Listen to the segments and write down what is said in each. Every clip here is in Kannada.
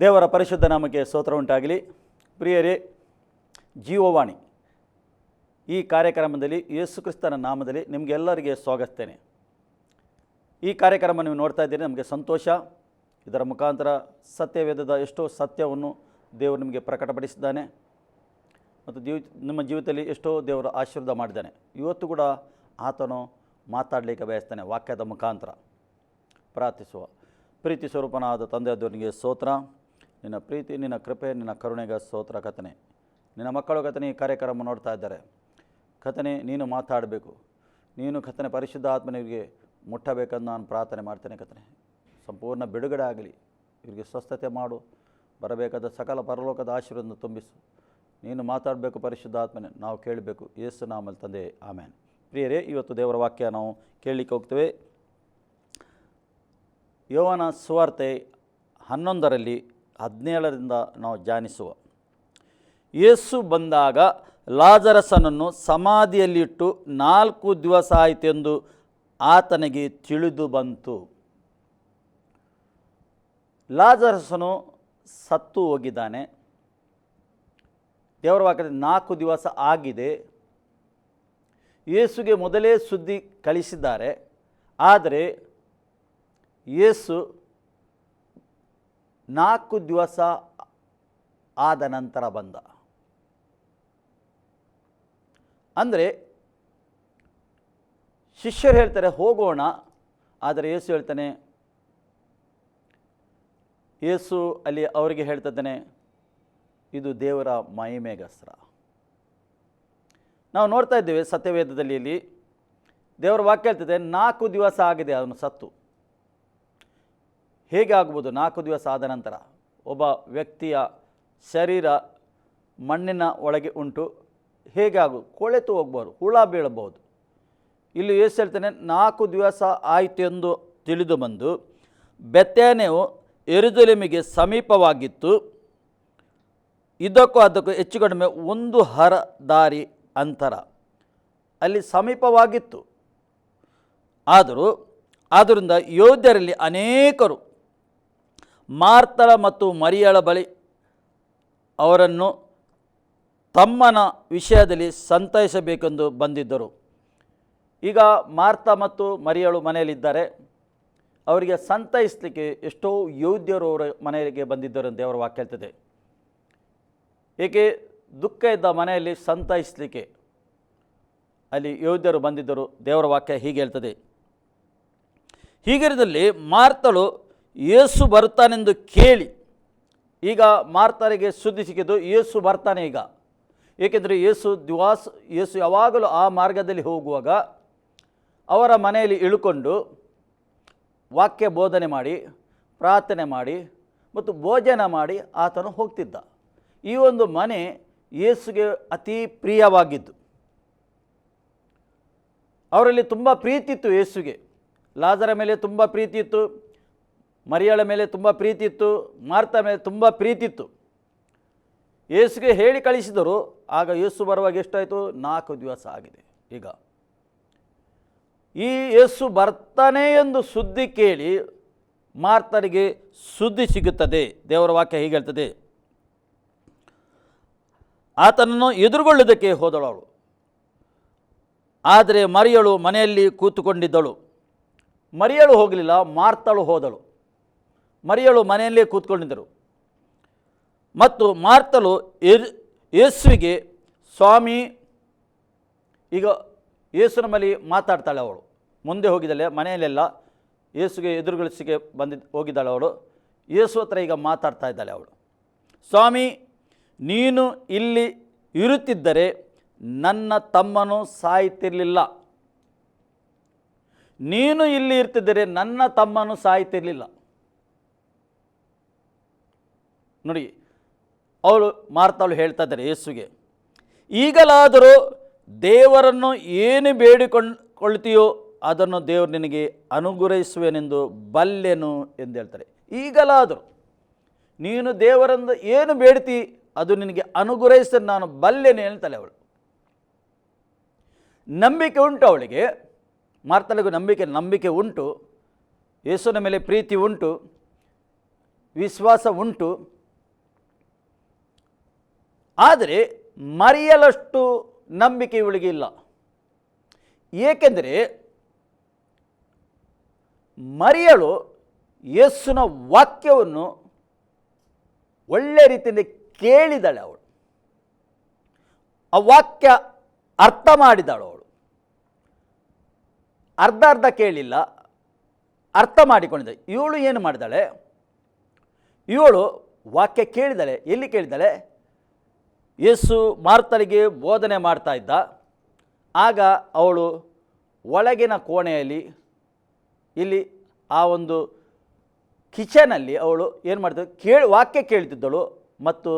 ದೇವರ ಪರಿಶುದ್ಧ ನಾಮಕ್ಕೆ ಸ್ತೋತ್ರ ಉಂಟಾಗಲಿ. ಪ್ರಿಯರೇ ಜೀವವಾಣಿ ಈ ಕಾರ್ಯಕ್ರಮದಲ್ಲಿ ಯೇಸುಕ್ರಿಸ್ತನ ನಾಮದಲ್ಲಿ ನಿಮಗೆಲ್ಲರಿಗೆ ಸ್ವಾಗತಿಸ್ತೇನೆ. ಈ ಕಾರ್ಯಕ್ರಮ ನೀವು ನೋಡ್ತಾ ಇದ್ದೀರಿ, ನಮಗೆ ಸಂತೋಷ. ಇದರ ಮುಖಾಂತರ ಸತ್ಯವೇದದ ಎಷ್ಟೋ ಸತ್ಯವನ್ನು ದೇವರು ನಿಮಗೆ ಪ್ರಕಟಪಡಿಸಿದ್ದಾನೆ. ಮತ್ತು ಜೀವ, ನಿಮ್ಮ ಜೀವಿತದಲ್ಲಿ ಎಷ್ಟೋ ದೇವರು ಆಶೀರ್ವಾದ ಮಾಡಿದ್ದಾನೆ. ಇವತ್ತು ಕೂಡ ಆತನು ಮಾತಾಡಲಿಕ್ಕೆ ಬಯಸ್ತಾನೆ, ವಾಕ್ಯದ ಮುಖಾಂತರ. ಪ್ರಾರ್ಥಿಸುವ ಪ್ರೀತಿ ಸ್ವರೂಪನಾದ ತಂದೆಯಾದವನಿಗೆ ಸ್ತೋತ್ರ. ನಿನ್ನ ಪ್ರೀತಿ, ನಿನ್ನ ಕೃಪೆ, ನಿನ್ನ ಕರುಣೆಗೆ ಸ್ತೋತ್ರ ಕಥನೆ ನಿನ್ನ ಮಕ್ಕಳು ಕಥನೆ ಈ ಕಾರ್ಯಕ್ರಮ ನೋಡ್ತಾ ಇದ್ದಾರೆ. ಕಥನೆ ನೀನು ಮಾತಾಡಬೇಕು. ನೀನು ಕಥನೆ ಪರಿಶುದ್ಧ ಆತ್ಮನಿಗೆ ಮುಟ್ಟಬೇಕಂದು ನಾನು ಪ್ರಾರ್ಥನೆ ಮಾಡ್ತೇನೆ ಕಥನೆ ಸಂಪೂರ್ಣ ಬಿಡುಗಡೆ ಆಗಲಿ. ಇವರಿಗೆ ಸ್ವಸ್ಥತೆ ಮಾಡು. ಬರಬೇಕಾದ ಸಕಲ ಪರಲೋಕದ ಆಶೀರ್ವಾದವನ್ನು ತುಂಬಿಸು. ನೀನು ಮಾತಾಡಬೇಕು ಪರಿಶುದ್ಧ ಆತ್ಮನೆ ನಾವು ಕೇಳಬೇಕು. ಯೇಸು ನಾಮಲ್ಲಿ ತಂದೆ. ಆಮೇಲೆ ಪ್ರಿಯರೇ, ಇವತ್ತು ದೇವರ ವಾಕ್ಯ ನಾವು ಕೇಳಲಿಕ್ಕೆ ಹೋಗ್ತೇವೆ. ಯೋವನ ಸುವಾರ್ತೆ ಹನ್ನೊಂದರಲ್ಲಿ ಹದಿನೇಳರಿಂದ ನಾವು ಧ್ಯಾನಿಸುವ. ಯೇಸು ಬಂದಾಗ ಲಾಜರಸನನ್ನು ಸಮಾಧಿಯಲ್ಲಿಟ್ಟು ನಾಲ್ಕು ದಿವಸ ಆಯಿತೆಂದು ಆತನಿಗೆ ತಿಳಿದು ಬಂತು. ಲಾಜರಸನು ಸತ್ತು ಹೋಗಿದ್ದಾನೆ. ದೇವರ ವಾಕ್ಯದಲ್ಲಿ ನಾಲ್ಕು ದಿವಸ ಆಗಿದೆ. ಯೇಸುಗೆ ಮೊದಲೇ ಸುದ್ದಿ ಕಳಿಸಿದ್ದಾರೆ. ಆದರೆ ಯೇಸು ನಾಲ್ಕು ದಿವಸ ಆದ ನಂತರ ಬಂದ. ಅಂದರೆ ಶಿಷ್ಯರು ಹೇಳ್ತಾರೆ, ಹೋಗೋಣ. ಆದರೆ ಯೇಸು ಹೇಳ್ತಾನೆ, ಯೇಸು ಅಲ್ಲಿ ಅವರಿಗೆ ಹೇಳ್ತಿದ್ದಾನೆ, ಇದು ದೇವರ ಮಹಿಮೆಗಸ್ತ್ರ ನಾವು ನೋಡ್ತಾ ಇದ್ದೇವೆ ಸತ್ಯವೇದದಲ್ಲಿ ದೇವರ ವಾಕ್ಯ ಹೇಳ್ತದೆ, ನಾಲ್ಕು ದಿವಸ ಆಗಿದೆ ಅವನು ಸತ್ತು. ಹೇಗೆ ಆಗ್ಬೋದು ನಾಲ್ಕು ದಿವಸ ಆದ ನಂತರ ಒಬ್ಬ ವ್ಯಕ್ತಿಯ ಶರೀರ ಮಣ್ಣಿನ ಒಳಗೆ ಉಂಟು. ಹೇಗೆ ಆಗು ಕೊಳೆತು ಹೋಗ್ಬೋದು ಹುಳ ಬೀಳಬಹುದು. ಇಲ್ಲಿ ಯೇಸು ಹೇಳ್ತಾನೆ, ನಾಲ್ಕು ದಿವಸ ಆಯಿತು ಎಂದು ತಿಳಿದು ಬಂದು ಬೆತ್ತೇನೆಯು ಎರುಜಲೆಮಿಗೆ ಸಮೀಪವಾಗಿತ್ತು. ಇದಕ್ಕೂ ಅದಕ್ಕೂ ಹೆಚ್ಚು ಕಡಿಮೆ ಒಂದು ಹರ ದಾರಿ ಅಂತರ. ಅಲ್ಲಿ ಸಮೀಪವಾಗಿತ್ತು. ಆದರೂ ಆದ್ದರಿಂದ ಯೋಧರಲ್ಲಿ ಅನೇಕರು ಮಾರ್ತಳ ಮತ್ತು ಮರಿಯಳ ಬಳಿ ಅವರನ್ನು ತಮ್ಮನ ವಿಷಯದಲ್ಲಿ ಸಂತೈಸಬೇಕೆಂದು ಬಂದಿದ್ದರು. ಈಗ ಮಾರ್ತ ಮತ್ತು ಮರಿಯಳು ಮನೆಯಲ್ಲಿದ್ದಾರೆ. ಅವರಿಗೆ ಸಂತೈಸಲಿಕ್ಕೆ ಎಷ್ಟೋ ಯೋಧ್ಯರು ಅವರ ಮನೆಗೆ ಬಂದಿದ್ದರು ದೇವರ ವಾಕ್ಯ ಹೇಳ್ತದೆ. ಏಕೆ ದುಃಖ ಇದ್ದ ಮನೆಯಲ್ಲಿ ಸಂತೈಸಲಿಕ್ಕೆ ಅಲ್ಲಿ ಯೋಧ್ಯರು ಬಂದಿದ್ದರು. ದೇವರ ವಾಕ್ಯ ಹೀಗೆ ಹೇಳ್ತದೆ. ಹೀಗಿರದಲ್ಲಿ ಮಾರ್ತಳು ಯೇಸು ಬರ್ತಾನೆಂದು ಕೇಳಿ, ಈಗ ಮಾರ್ತರಿಗೆ ಸುದ್ದಿ ಸಿಕ್ಕಿದ್ದು ಯೇಸು ಬರ್ತಾನೆ ಈಗ. ಏಕೆಂದರೆ ಯೇಸು ದಿವಾಸ್ ಯೇಸು ಯಾವಾಗಲೂ ಆ ಮಾರ್ಗದಲ್ಲಿ ಹೋಗುವಾಗ ಅವರ ಮನೆಯಲ್ಲಿ ಇಳ್ಕೊಂಡು ವಾಕ್ಯ ಬೋಧನೆ ಮಾಡಿ, ಪ್ರಾರ್ಥನೆ ಮಾಡಿ ಮತ್ತು ಭೋಜನ ಮಾಡಿ ಆತನು ಹೋಗ್ತಿದ್ದ. ಈ ಒಂದು ಮನೆ ಯೇಸುಗೆ ಅತಿ ಪ್ರಿಯವಾಗಿದ್ದು. ಅವರಲ್ಲಿ ತುಂಬ ಪ್ರೀತಿ ಇತ್ತು ಯೇಸುಗೆ ಲಾಜರ ಮೇಲೆ ತುಂಬ ಪ್ರೀತಿ ಇತ್ತು. ಮರಿಯಳ ಮೇಲೆ ತುಂಬ ಪ್ರೀತಿ ಇತ್ತು, ಮಾರ್ತ ಮೇಲೆ ತುಂಬ ಪ್ರೀತಿ ಇತ್ತು. ಯೇಸುಗೆ ಹೇಳಿ ಕಳಿಸಿದರು, ಆಗ ಯೇಸು ಬರುವಾಗ ಎಷ್ಟಾಯಿತು? ನಾಲ್ಕು ದಿವಸ ಆಗಿದೆ. ಈಗ ಈ ಯೇಸು ಬರ್ತಾನೆ ಎಂದು ಸುದ್ದಿ ಕೇಳಿ ಮಾರ್ತನಿಗೆ ಸುದ್ದಿ ಸಿಗುತ್ತದೆ. ದೇವರ ವಾಕ್ಯ ಹೀಗೆ ಹೇಳ್ತದೆ? ಆತನನ್ನು ಎದುರುಗೊಳ್ಳುವುದಕ್ಕೆ ಹೋದಳವಳು. ಆದರೆ ಮರಿಯಳು ಮನೆಯಲ್ಲಿ ಕೂತುಕೊಂಡಿದ್ದಳು. ಮರಿಯಳು ಹೋಗಲಿಲ್ಲ, ಮಾರ್ತಳು ಹೋದಳು. ಮರಿಯಳು ಮನೆಯಲ್ಲೇ ಕೂತ್ಕೊಂಡಿದ್ದರು. ಮತ್ತು ಮಾರ್ತಲು ಯೇಸುವಿಗೆ, ಸ್ವಾಮಿ, ಈಗ ಯೇಸುನ ಮೇಲೆ ಮಾತಾಡ್ತಾಳೆ ಅವಳು. ಮುಂದೆ ಹೋಗಿದ್ದಾಳೆ, ಮನೆಯಲ್ಲೆಲ್ಲ ಯೇಸುಗೆ ಎದುರುಗೊಳಿಸಿಗೆ ಬಂದಿದ್ದು ಹೋಗಿದ್ದಾಳೆ ಅವಳು. ಯೇಸು ಹತ್ರ ಈಗ ಮಾತಾಡ್ತಾ ಇದ್ದಾಳೆ ಅವಳು. ಸ್ವಾಮಿ, ನೀನು ಇಲ್ಲಿ ಇರುತ್ತಿದ್ದರೆ ನನ್ನ ತಮ್ಮನು ಸಾಯ್ತಿರಲಿಲ್ಲ. ನೀನು ಇಲ್ಲಿ ಇರ್ತಿದ್ದರೆ ನನ್ನ ತಮ್ಮನು ಸಾಯ್ತಿರಲಿಲ್ಲ. ನೋಡಿ, ಅವಳು ಮಾರ್ತಾಳು ಹೇಳ್ತಾ ಇದ್ದಾರೆ ಯೇಸುಗೆ, ಈಗಲಾದರೂ ದೇವರನ್ನು ಏನು ಬೇಡಿಕೊಂಡ್ಕೊಳ್ತೀಯೋ ಅದನ್ನು ದೇವರು ನಿನಗೆ ಅನುಗ್ರಹಿಸುವೆನೆಂದು ಬಲ್ಲೆನು ಎಂದು ಹೇಳ್ತಾರೆ. ಈಗಲಾದರೂ ನೀನು ದೇವರಿಂದ ಏನು ಬೇಡ್ತಿ ಅದು ನಿನಗೆ ಅನುಗ್ರಹಿಸ ನಾನು ಬಲ್ಲೆನು ಹೇಳ್ತಾಳೆ ಅವಳು. ನಂಬಿಕೆ ಉಂಟು ಅವಳಿಗೆ, ಮಾರ್ತಾಳಿಗೂ ನಂಬಿಕೆ ನಂಬಿಕೆ ಉಂಟು ಯೇಸುವಿನ ಮೇಲೆ ಪ್ರೀತಿ ಉಂಟು, ವಿಶ್ವಾಸ ಉಂಟು ಆದರೆ ಮರೆಯಲಷ್ಟು ನಂಬಿಕೆ ಇವಳಿಗೆ ಇಲ್ಲ. ಏಕೆಂದರೆ ಮರಿಯಳು ಯೇಸುನ ವಾಕ್ಯವನ್ನು ಒಳ್ಳೆ ರೀತಿಯಿಂದ ಕೇಳಿದಾಳೆ ಅವಳು. ಆ ವಾಕ್ಯ ಅರ್ಥ ಮಾಡಿದಾಳು ಅವಳು. ಅರ್ಧ ಅರ್ಧ ಕೇಳಿಲ್ಲ, ಅರ್ಥ ಮಾಡಿಕೊಂಡಿದ್ದಾಳೆ ಇವಳು ಏನು ಮಾಡಿದಾಳೆ? ಇವಳು ವಾಕ್ಯ ಕೇಳಿದಾಳೆ, ಎಲ್ಲಿ ಕೇಳಿದಾಳೆ? ಯೇಸು ಮಾರ್ತಳಿಗೆ ಬೋಧನೆ ಮಾಡ್ತಾ ಇದ್ದ. ಆಗ ಅವಳು ಒಳಗಿನ ಕೋಣೆಯಲ್ಲಿ, ಇಲ್ಲಿ ಆ ಒಂದು ಕಿಚನಲ್ಲಿ ಅವಳು ಏನು ಮಾಡ್ತಿದ್ದಳು? ಕೇಳಿ, ವಾಕ್ಯ ಕೇಳ್ತಿದ್ದಳು ಮತ್ತು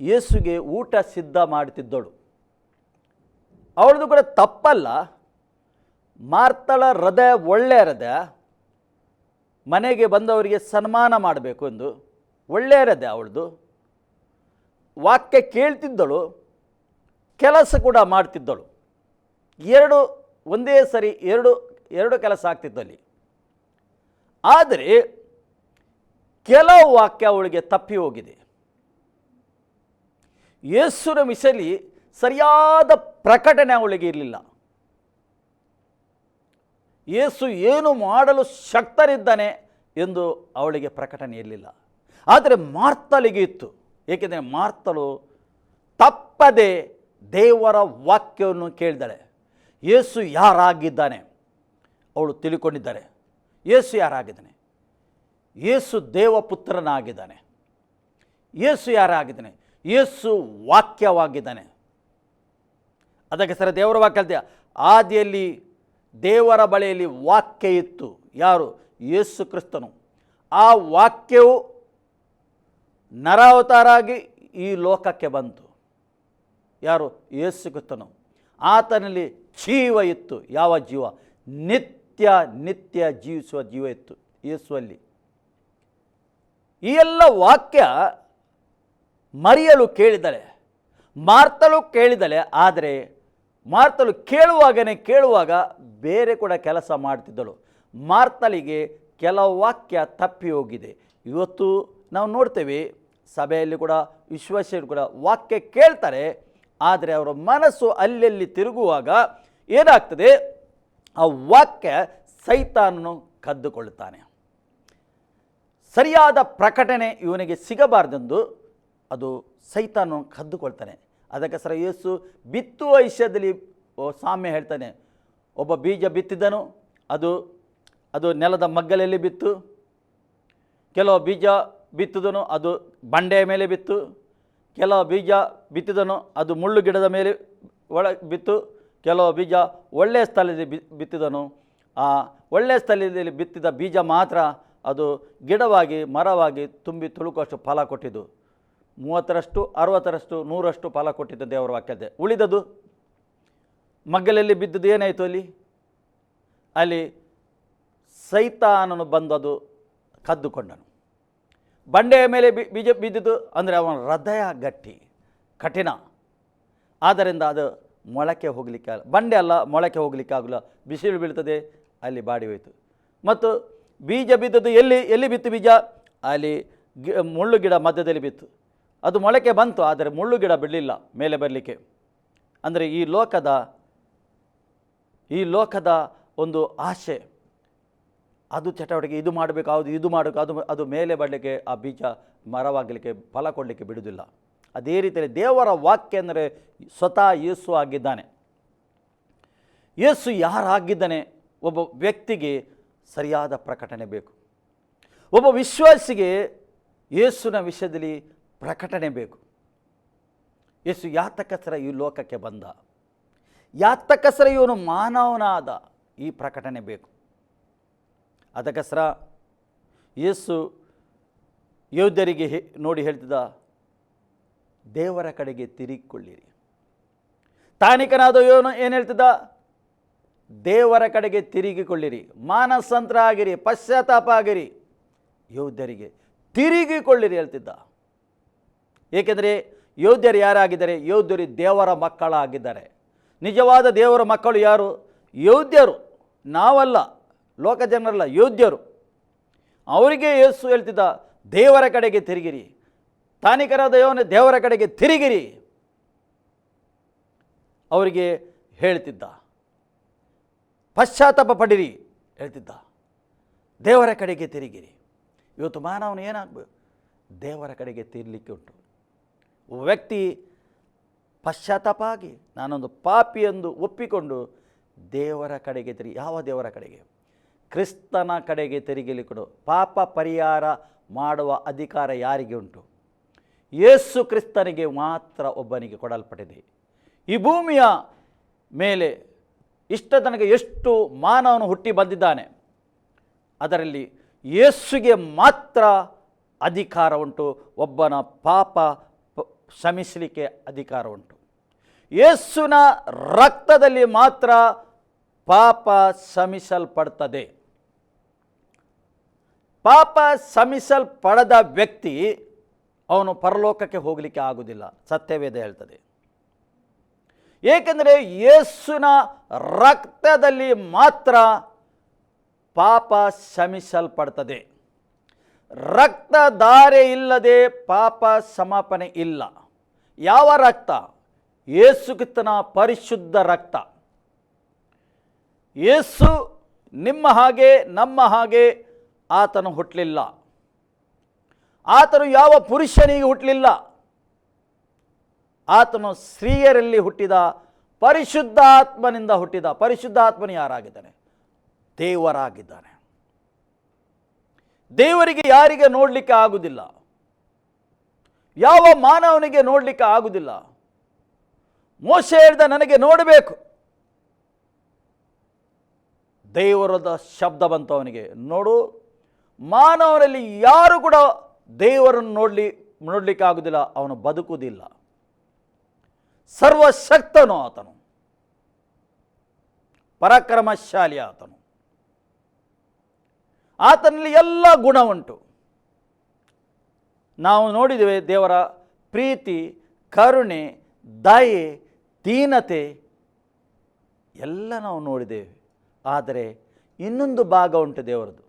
ಯೇಸುಗೆ ಊಟ ಸಿದ್ಧ ಮಾಡ್ತಿದ್ದಳು. ಅವಳದು ಕೂಡ ತಪ್ಪಲ್ಲ. ಮಾರ್ತಳ ಹೃದಯ ಒಳ್ಳೆಯ ಹೃದಯ. ಮನೆಗೆ ಬಂದವರಿಗೆ ಸನ್ಮಾನ ಮಾಡಬೇಕು ಎಂದು ಒಳ್ಳೆಯ ಹೃದಯ ಅವಳದು. ವಾಕ್ಯ ಕೇಳ್ತಿದ್ದಳು, ಕೆಲಸ ಕೂಡ ಮಾಡ್ತಿದ್ದಳು. ಎರಡು ಒಂದೇ ಸರಿ ಎರಡು ಎರಡು ಕೆಲಸ ಆಗ್ತಿದ್ದಲ್ಲಿ. ಆದರೆ ಕೆಲವು ವಾಕ್ಯ ಅವಳಿಗೆ ತಪ್ಪಿ ಹೋಗಿದೆ. ಯೇಸುರ ಮಿಸಲಿ ಸರಿಯಾದ ಪ್ರಕಟಣೆ ಅವಳಿಗೆ ಇರಲಿಲ್ಲ. ಯೇಸು ಏನು ಮಾಡಲು ಶಕ್ತರಿದ್ದಾನೆ ಎಂದು ಅವಳಿಗೆ ಪ್ರಕಟಣೆ ಇರಲಿಲ್ಲ. ಆದರೆ ಮಾರ್ತಲಿಗೆ ಇತ್ತು. ಏಕೆಂದರೆ ಮಾರ್ತಳು ತಪ್ಪದೆ ದೇವರ ವಾಕ್ಯವನ್ನು ಕೇಳಿದಾಳೆ ಯೇಸು ಯಾರಾಗಿದ್ದಾನೆ? ಅವಳು ತಿಳ್ಕೊಂಡಿದ್ದಾರೆ. ಯೇಸು ಯಾರಾಗಿದ್ದಾನೆ? ಯೇಸು ದೇವಪುತ್ರನಾಗಿದ್ದಾನೆ. ಯೇಸು ಯಾರಾಗಿದ್ದಾನೆ? ಯೇಸು ವಾಕ್ಯವಾಗಿದ್ದಾನೆ. ಅದಕ್ಕೆ ಸರ ದೇವರ ವಾಕ್ಯ ಆದಿಯಲ್ಲಿ ದೇವರ ಬಳಿಯಲ್ಲಿ ವಾಕ್ಯ ಇತ್ತು. ಯಾರು? ಯೇಸು ಕ್ರಿಸ್ತನು. ಆ ವಾಕ್ಯವು ನರಾವತಾರಾಗಿ ಈ ಲೋಕಕ್ಕೆ ಬಂತು. ಯಾರು? ಏಸುಕುತ್ತನು ಆತನಲ್ಲಿ ಜೀವ ಇತ್ತು. ಯಾವ ಜೀವ? ನಿತ್ಯ ನಿತ್ಯ ಜೀವಿಸುವ ಜೀವ ಇತ್ತು ಯೇಸುವಲ್ಲಿ. ಈ ಎಲ್ಲ ವಾಕ್ಯ ಮರೆಯಲು ಕೇಳಿದಳೆ, ಮಾರ್ತಳು ಕೇಳಿದಳೆ, ಆದರೆ ಮಾರ್ತಳು ಕೇಳುವಾಗನೆ ಕೇಳುವಾಗ ಬೇರೆ ಕೂಡ ಕೆಲಸ ಮಾಡ್ತಿದ್ದಳು. ಮಾರ್ತಳಿಗೆ ಕೆಲವು ವಾಕ್ಯ ತಪ್ಪಿ ಹೋಗಿದೆ. ಇವತ್ತು ನಾವು ನೋಡ್ತೇವೆ, ಸಭೆಯಲ್ಲಿ ಕೂಡ ವಿಶ್ವಾಸಿಯರು ಕೂಡ ವಾಕ್ಯ ಕೇಳ್ತಾರೆ, ಆದರೆ ಅವರ ಮನಸ್ಸು ಅಲ್ಲಲ್ಲಿ ತಿರುಗುವಾಗ ಏನಾಗ್ತದೆ? ಆ ವಾಕ್ಯ ಸೈತಾನನು ಕದ್ದುಕೊಳ್ಳುತ್ತಾನೆ. ಸರಿಯಾದ ಪ್ರಕಟಣೆ ಇವನಿಗೆ ಸಿಗಬಾರ್ದೆಂದು ಅದು ಸೈತಾನನು ಕದ್ದುಕೊಳ್ತಾನೆ. ಅದಕ್ಕೆ ಸರ ಯೇಸು ಬಿತ್ತುವ ವಿಷಯದಲ್ಲಿ ಸಾಮ್ಯ ಹೇಳ್ತಾನೆ, ಒಬ್ಬ ಬೀಜ ಬಿತ್ತಿದ್ದನು, ಅದು ಅದು ನೆಲದ ಮಗ್ಗಲಲ್ಲಿ ಬಿತ್ತು? ಕೆಲವು ಬೀಜ ಬಿತ್ತಿದನು, ಅದು ಬಂಡೆಯ ಮೇಲೆ ಬಿತ್ತು. ಕೆಲವು ಬೀಜ ಬಿತ್ತಿದನು, ಅದು ಮುಳ್ಳು ಗಿಡದ ಮೇಲೆ ಒಳ ಬಿತ್ತು. ಕೆಲವು ಬೀಜ ಒಳ್ಳೆಯ ಸ್ಥಳದಲ್ಲಿ ಬಿತ್ತಿದನು. ಆ ಒಳ್ಳೆಯ ಸ್ಥಳದಲ್ಲಿ ಬಿತ್ತಿದ ಬೀಜ ಮಾತ್ರ ಅದು ಗಿಡವಾಗಿ, ಮರವಾಗಿ ತುಂಬಿ ತುಳುಕುವಷ್ಟು ಫಲ ಕೊಟ್ಟಿದ್ದು ಮೂವತ್ತರಷ್ಟು, ಅರವತ್ತರಷ್ಟು, ನೂರಷ್ಟು ಫಲ ಕೊಟ್ಟಿದ್ದ ದೇವರ ವಾಕ್ಯತೆ ಉಳಿದದು? ಮಗ್ಗಲಲ್ಲಿ ಬಿದ್ದದ್ದು ಏನಾಯಿತು ಅಲ್ಲಿ? ಅಲ್ಲಿ ಸೈತಾನನು ಬಂದದು ಕದ್ದುಕೊಂಡನು. ಬಂಡೆಯ ಮೇಲೆ ಬೀಜ ಬಿದ್ದಿದ್ದು ಅಂದರೆ ಅವನ ಹೃದಯ ಗಟ್ಟಿ, ಕಠಿಣ. ಆದ್ದರಿಂದ ಅದು ಮೊಳಕೆ ಹೋಗಲಿಕ್ಕೆ ಬಂಡೆ ಅಲ್ಲ, ಮೊಳಕೆ ಹೋಗಲಿಕ್ಕೆ ಆಗಲ್ಲ. ಬಿಸಿಲು ಬೀಳ್ತದೆ, ಅಲ್ಲಿ ಬಾಡಿ ಹೋಯಿತು. ಮತ್ತು ಬೀಜ ಬಿದ್ದದ್ದು ಎಲ್ಲಿ ಎಲ್ಲಿ ಬಿತ್ತು ಬೀಜ? ಅಲ್ಲಿ ಗಿ ಮುಳ್ಳು ಗಿಡ ಮಧ್ಯದಲ್ಲಿ ಬಿತ್ತು. ಅದು ಮೊಳಕೆ ಬಂತು, ಆದರೆ ಮುಳ್ಳು ಗಿಡ ಬಿಡಲಿಲ್ಲ ಮೇಲೆ ಬರಲಿಕ್ಕೆ. ಅಂದರೆ ಈ ಲೋಕದ ಈ ಲೋಕದ ಒಂದು ಆಸೆ. ಅದು ಚಟುವಟಿಕೆ, ಇದು ಮಾಡಬೇಕು, ಅದು, ಇದು ಮಾಡಬೇಕು, ಅದು ಅದು ಮೇಲೆ ಬರಲಿಕ್ಕೆ ಆ ಬೀಜ ಮರವಾಗಲಿಕ್ಕೆ ಫಲ ಕೊಡಲಿಕ್ಕೆ ಬಿಡುವುದಿಲ್ಲ. ಅದೇ ರೀತಿಯಲ್ಲಿ ದೇವರ ವಾಕ್ಯ ಅಂದರೆ ಸ್ವತಃ ಯೇಸು ಆಗಿದ್ದಾನೆ. ಯೇಸು ಯಾರಾಗಿದ್ದಾನೆ? ಒಬ್ಬ ವ್ಯಕ್ತಿಗೆ ಸರಿಯಾದ ಪ್ರಕಟಣೆ ಬೇಕು. ಒಬ್ಬ ವಿಶ್ವಾಸಿಗೆ ಯೇಸುನ ವಿಷಯದಲ್ಲಿ ಪ್ರಕಟಣೆ ಬೇಕು. ಯೇಸು ಯಾತಕಸರ ಈ ಲೋಕಕ್ಕೆ ಬಂದ? ಯಾತಕಸರ ಇವನು ಮಾನವನಾದ? ಈ ಪ್ರಕಟಣೆ ಬೇಕು. ಅದಕ್ಕೋಸ್ಕರ ಯೇಸು ಯೋಧರಿಗೆ ನೋಡಿ ಹೇಳ್ತಿದ್ದ, ದೇವರ ಕಡೆಗೆ ತಿರುಗಿಕೊಳ್ಳಿರಿ. ತಾನಿಕನಾದ ಯೋನು ಏನು ಹೇಳ್ತಿದ್ದ? ದೇವರ ಕಡೆಗೆ ತಿರುಗಿಕೊಳ್ಳಿರಿ. ಮಾನಸಂತ್ರ ಆಗಿರಿ ಪಶ್ಚಾತ್ತಾಪ ಆಗಿರಿ ಯೋಧರಿಗೆ ತಿರುಗಿಕೊಳ್ಳಿರಿ ಹೇಳ್ತಿದ್ದ. ಏಕೆಂದರೆ ಯೋಧರು ಯಾರಾಗಿದ್ದಾರೆ? ಯೋಧರು ದೇವರ ಮಕ್ಕಳಾಗಿದ್ದಾರೆ. ನಿಜವಾದ ದೇವರ ಮಕ್ಕಳು ಯಾರು? ಯೋಧ್ಯರು ನಾವಲ್ಲ. ಲೋಕ ಜನರಲ್ಲ ಯೋಧ್ಯರು ಅವರಿಗೆ ಯೇಸು ಹೇಳ್ತಿದ್ದ, ದೇವರ ಕಡೆಗೆ ತಿರುಗಿರಿ. ತಾನಿಕರಾದ ಯೋನ ದೇವರ ಕಡೆಗೆ ತಿರುಗಿರಿ. ಅವರಿಗೆ ಹೇಳ್ತಿದ್ದ. ಪಶ್ಚಾತ್ತಾಪ ಪಡಿರಿ ಹೇಳ್ತಿದ್ದ. ದೇವರ ಕಡೆಗೆ ತಿರುಗಿರಿ. ಇವತ್ತು ಮಾನವನು ಏನಾಗಬೇಕು ದೇವರ ಕಡೆಗೆ ತಿರ್ಲಿಕ್ಕೆ ಉಂಟು. ವ್ಯಕ್ತಿ ಪಶ್ಚಾತ್ತಾಪ ಆಗಿ ನಾನೊಂದು ಪಾಪಿ ಎಂದು ಒಪ್ಪಿಕೊಂಡು ದೇವರ ಕಡೆಗೆ ತಿರುಗಿ, ಯಾವ ದೇವರ ಕಡೆಗೆ? ಕ್ರಿಸ್ತನ ಕಡೆಗೆ ತಿರುಗಲಿಕ್ಕೆ ಪಾಪ ಪರಿಹಾರ ಮಾಡುವ ಅಧಿಕಾರ ಯಾರಿಗೆ ಉಂಟು? ಯೇಸು ಕ್ರಿಸ್ತನಿಗೆ ಮಾತ್ರ ಒಬ್ಬನಿಗೆ ಕೊಡಲ್ಪಟ್ಟಿದೆ. ಈ ಭೂಮಿಯ ಮೇಲೆ ಇಷ್ಟ ತನಗೆ ಎಷ್ಟು ಮಾನವನು ಹುಟ್ಟಿ ಬಂದಿದ್ದಾನೆ, ಅದರಲ್ಲಿ ಯೇಸುಗೆ ಮಾತ್ರ ಅಧಿಕಾರ ಉಂಟು. ಒಬ್ಬನ ಪಾಪ ಶ್ರಮಿಸಲಿಕ್ಕೆ ಅಧಿಕಾರ ಉಂಟು. ಯೇಸುನ ರಕ್ತದಲ್ಲಿ ಮಾತ್ರ ಪಾಪ ಶಮಿಸಲ್ಪಡ್ತದೆ ಪಾಪ ಶಮಿಸಲ್ಪಡದ ವ್ಯಕ್ತಿ ಅವನು ಪರಲೋಕಕ್ಕೆ ಹೋಗಲಿಕ್ಕೆ ಆಗುವುದಿಲ್ಲ. ಸತ್ಯವೇದ ಹೇಳ್ತದೆ. ಏಕೆಂದರೆ ಯೇಸುನ ರಕ್ತದಲ್ಲಿ ಮಾತ್ರ ಪಾಪ ಶಮಿಸಲ್ಪಡ್ತದೆ ರಕ್ತಧಾರೆ ಇಲ್ಲದೆ ಪಾಪ ಸಮಾಪನೆ ಇಲ್ಲ. ಯಾವ ರಕ್ತ? ಯೇಸುಕ್ರಿಸ್ತನ ಪರಿಶುದ್ಧ ರಕ್ತ. ಯೇಸು ನಿಮ್ಮ ಹಾಗೆ, ನಮ್ಮ ಹಾಗೆ ಆತನು ಹುಟ್ಟಲಿಲ್ಲ ಆತನು ಯಾವ ಪುರುಷನಿಗೆ ಹುಟ್ಟಲಿಲ್ಲ ಆತನು ಸ್ತ್ರೀಯರಲ್ಲಿ ಹುಟ್ಟಿದ, ಪರಿಶುದ್ಧಾತ್ಮನಿಂದ ಹುಟ್ಟಿದ. ಪರಿಶುದ್ಧಾತ್ಮನು ಯಾರಾಗಿದ್ದಾನೆ? ದೇವರಾಗಿದ್ದಾನೆ. ದೇವರಿಗೆ ಯಾರಿಗೆ ನೋಡಲಿಕ್ಕೆ ಆಗುವುದಿಲ್ಲ ಯಾವ ಮಾನವನಿಗೆ ನೋಡಲಿಕ್ಕೆ ಆಗುವುದಿಲ್ಲ ಮೋಸ ಹೇಳಿದ, ನನಗೆ ನೋಡಬೇಕು. ದೇವರದ ಶಬ್ದ ಬಂತು ಅವನಿಗೆ ನೋಡು ಮಾನವರಲ್ಲಿ ಯಾರು ಕೂಡ ದೇವರನ್ನು ನೋಡಲಿ ನೋಡಲಿಕ್ಕೆ ಆಗುವುದಿಲ್ಲ ಅವನು ಬದುಕುವುದಿಲ್ಲ. ಸರ್ವಶಕ್ತನು ಆತನು. ಪರಾಕ್ರಮಶಾಲಿ ಆತನು. ಆತನಲ್ಲಿ ಎಲ್ಲ ಗುಣ ಉಂಟು ನಾವು ನೋಡಿದ್ದೇವೆ ದೇವರ ಪ್ರೀತಿ, ಕರುಣೆ, ದಯೆ, ದೀನತೆ, ಎಲ್ಲ ನಾವು ನೋಡಿದ್ದೇವೆ. ಆದರೆ ಇನ್ನೊಂದು ಭಾಗ ಉಂಟು ದೇವರದು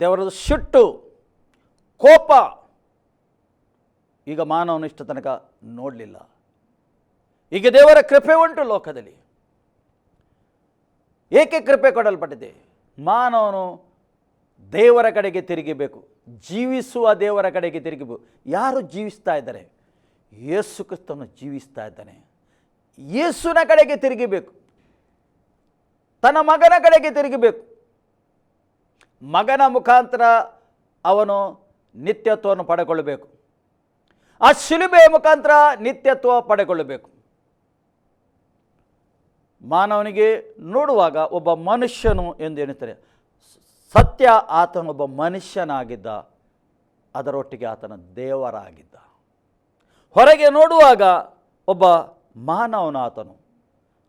ದೇವರದು ಸಿಟ್ಟು, ಕೋಪ, ಈಗ ಮಾನವನು ಇಷ್ಟು ತನಕ ನೋಡಲಿಲ್ಲ. ಈಗ ದೇವರ ಕೃಪೆ ಉಂಟು ಲೋಕದಲ್ಲಿ. ಏಕೆ ಕೃಪೆ ಕೊಡಲ್ಪಟ್ಟಿದೆ? ಮಾನವನು ದೇವರ ಕಡೆಗೆ ತಿರುಗಿಬೇಕು, ಜೀವಿಸುವ ದೇವರ ಕಡೆಗೆ ತಿರುಗಿಬೇಕು. ಯಾರು ಜೀವಿಸ್ತಾ ಇದ್ದಾರೆ? ಯೇಸು ಕ್ರಿಸ್ತನು ಜೀವಿಸ್ತಾ ಇದ್ದಾನೆ. ಯೇಸುನ ಕಡೆಗೆ ತಿರುಗಿಬೇಕು. ತನ್ನ ಮಗನ ಕಡೆಗೆ ತಿರುಗಿಬೇಕು. ಮಗನ ಮುಖಾಂತರ ಅವನು ನಿತ್ಯತ್ವವನ್ನು ಪಡೆಕೊಳ್ಳಬೇಕು. ಆ ಶಿಲುಬೆಯ ಮುಖಾಂತರ ನಿತ್ಯತ್ವ ಪಡೆಕೊಳ್ಳಬೇಕು. ಮಾನವನಿಗೆ ನೋಡುವಾಗ ಒಬ್ಬ ಮನುಷ್ಯನು ಎಂದು ಎನ್ನುತ್ತಾರೆ. ಸತ್ಯ ಆತನೊಬ್ಬ ಮನುಷ್ಯನಾಗಿದ್ದ, ಅದರೊಟ್ಟಿಗೆ ಆತನ ದೇವರಾಗಿದ್ದ. ಹೊರಗೆ ನೋಡುವಾಗ ಒಬ್ಬ ಮಾನವನಾತನು.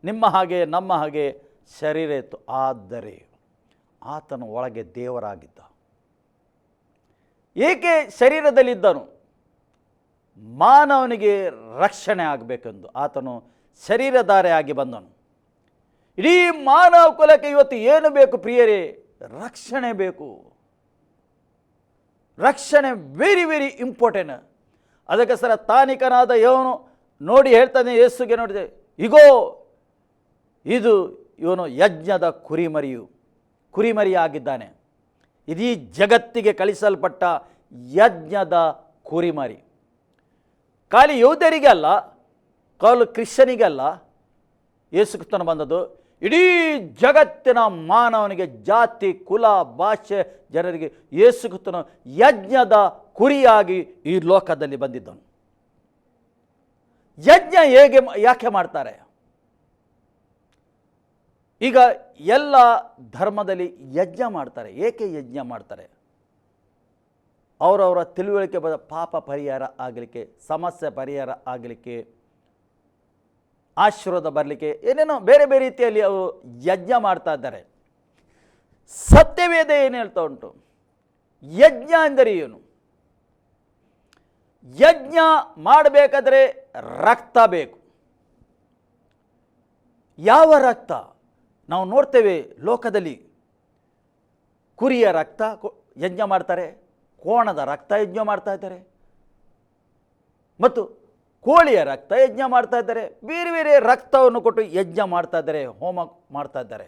ನಿಮ್ಮ ಹಾಗೆ, ನಮ್ಮ ಹಾಗೆ ಶರೀರ ಇತ್ತು. ಆದರೆ ಆತನು ಒಳಗೆ ದೇವರಾಗಿದ್ದ. ಏಕೆ ಶರೀರದಲ್ಲಿದ್ದನು? ಮಾನವನಿಗೆ ರಕ್ಷಣೆ ಆಗಬೇಕೆಂದು ಆತನು ಶರೀರಧಾರೆಯಾಗಿ ಬಂದನು. ಇಡೀ ಮಾನವ ಕುಲಕ್ಕೆ ಇವತ್ತು ಏನು ಬೇಕು ಪ್ರಿಯರೇ? ರಕ್ಷಣೆ ಬೇಕು. ರಕ್ಷಣೆ ವೆರಿ ವೆರಿ ಇಂಪಾರ್ಟೆಂಟ್ ಸರ ತಾನಿಕನಾದ ಇವನು ನೋಡಿ ಹೇಳ್ತಾನೆ, ಯೇಸುಗೆ ನೋಡಿದೆ, ಇಗೋ, ಇದು ಇವನು ಯಜ್ಞದ ಕುರಿಮರಿಯು. ಕುರಿಮರಿಯಾಗಿದ್ದಾನೆ. ಇಡೀ ಜಗತ್ತಿಗೆ ಕಳಿಸಲ್ಪಟ್ಟ ಯಜ್ಞದ ಕುರಿಮರಿ. ಖಾಲಿ ಯೋಧರಿಗೆ ಅಲ್ಲ ಕಾಲು ಕ್ರಿಶ್ಚನಿಗಲ್ಲ ಅಲ್ಲ, ಯೇಸುಕ್ರಿಸ್ತನ ಬಂದದ್ದು ಇಡೀ ಜಗತ್ತಿನ ಮಾನವನಿಗೆ ಜಾತಿ, ಕುಲ, ಭಾಷೆ, ಜನರಿಗೆ ಯೇಸುಕ್ರಿಸ್ತನು ಯಜ್ಞದ ಕುರಿಯಾಗಿ ಈ ಲೋಕದಲ್ಲಿ ಬಂದಿದ್ದನು. ಯಜ್ಞ ಹೇಗೆ, ಯಾಕೆ ಮಾಡ್ತಾರೆ? ಈಗ ಎಲ್ಲ ಧರ್ಮದಲ್ಲಿ ಯಜ್ಞ ಮಾಡ್ತಾರೆ. ಏಕೆ ಯಜ್ಞ ಮಾಡ್ತಾರೆ? ಅವರವರ ತಿಳುವಳಿಕೆ ಬದ ಪಾಪ ಪರಿಹಾರ ಆಗಲಿಕ್ಕೆ, ಸಮಸ್ಯೆ ಪರಿಹಾರ ಆಗಲಿಕ್ಕೆ, ಆಶೀರ್ವಾದ ಬರಲಿಕ್ಕೆ, ಏನೇನೋ ಬೇರೆ ಬೇರೆ ರೀತಿಯಲ್ಲಿ ಅವರು ಯಜ್ಞ ಮಾಡ್ತಾ ಇದ್ದಾರೆ. ಸತ್ಯವೇದ ಏನು ಹೇಳ್ತಾ ಉಂಟು? ಯಜ್ಞ ಅಂದರೆ ಏನು? ಯಜ್ಞ ಮಾಡಬೇಕಾದ್ರೆ ರಕ್ತ ಬೇಕು. ಯಾವ ರಕ್ತ? ನಾವು ನೋಡ್ತೇವೆ ಲೋಕದಲ್ಲಿ ಕುರಿಯ ರಕ್ತ ಯಜ್ಞ ಮಾಡ್ತಾರೆ, ಕೋಣದ ರಕ್ತ ಯಜ್ಞ ಮಾಡ್ತಾ ಇದ್ದಾರೆ. ಮತ್ತು ಕೋಳಿಯ ರಕ್ತ ಯಜ್ಞ ಮಾಡ್ತಾ ಇದ್ದಾರೆ. ಬೇರೆ ಬೇರೆ ರಕ್ತವನ್ನು ಕೊಟ್ಟು ಯಜ್ಞ ಮಾಡ್ತಾ ಇದ್ದಾರೆ, ಹೋಮ ಮಾಡ್ತಾ ಇದ್ದಾರೆ.